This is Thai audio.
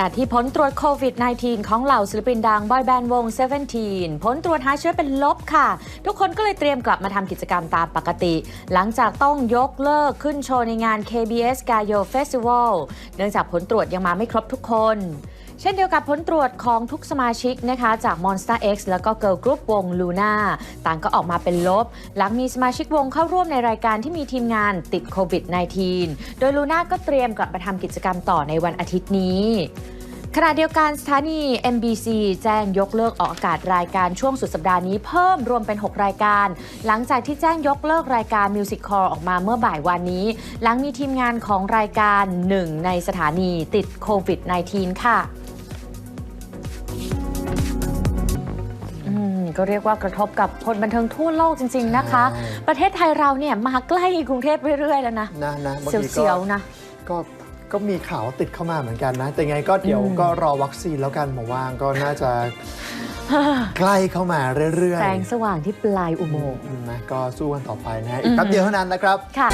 ณะที่ผลตรวจโควิด -19 ของเหล่าศิลปินดังบอยแบนด์วง Seventeen ผลตรวจหาเชื้อเป็นลบค่ะ ทุกคนก็เลยเตรียมกลับมาทำกิจกรรมตามปกติ หลังจากต้องยกเลิกขึ้นโชว์ในงาน KBS Gayo Festival เนื่องจากผลตรวจยังมาไม่ครบทุกคน เช่นเดียวกับผลตรวจของทุกสมาชิกนะคะจาก Monster X แล้วก็ Girl Group วง Luna ต่างก็ออกมาเป็นลบ หลังมีสมาชิกวงเข้าร่วมในรายการที่มีทีมงานติดโควิด -19 โดย Luna ก็เตรียมกลับมาทำกิจกรรมต่อในวันอาทิตย์นี้ ขณะเดียวกันสถานี MBC แจ้งยกเลิกออกอากาศรายการช่วงสุดสัปดาห์นี้เพิ่มรวมเป็น 6 รายการ หลังจากที่แจ้งยกเลิกรายการ Music Call ออกมาเมื่อบ่ายวันนี้ หลังมีทีมงานของรายการหนึ่งในสถานีติดโควิด -19 ค่ะอืมก็เรียกว่ากระทบกับคนบันเทิงทั่วโลกจริง ๆนะคะใช่ประเทศไทยเราเนี่ยมาใกล้กรุงเทพเรื่อย ๆ แล้วนะนะนะบางทีเสียวๆนะก็ ก็มีข่าวว่าติดเข้ามาเหมือนกันนะ แต่ไงก็เดี๋ยวอืมก็รอวัคซีนแล้วกันผมว่าก็น่าจะใกล้เข้ามาเรื่อยแสงสว่างที่ปลายอุโมงค์ๆนะก็สู้กันต่อไปนะฮะอีกแป๊บเดียวเท่านั้นนะครับค่ะ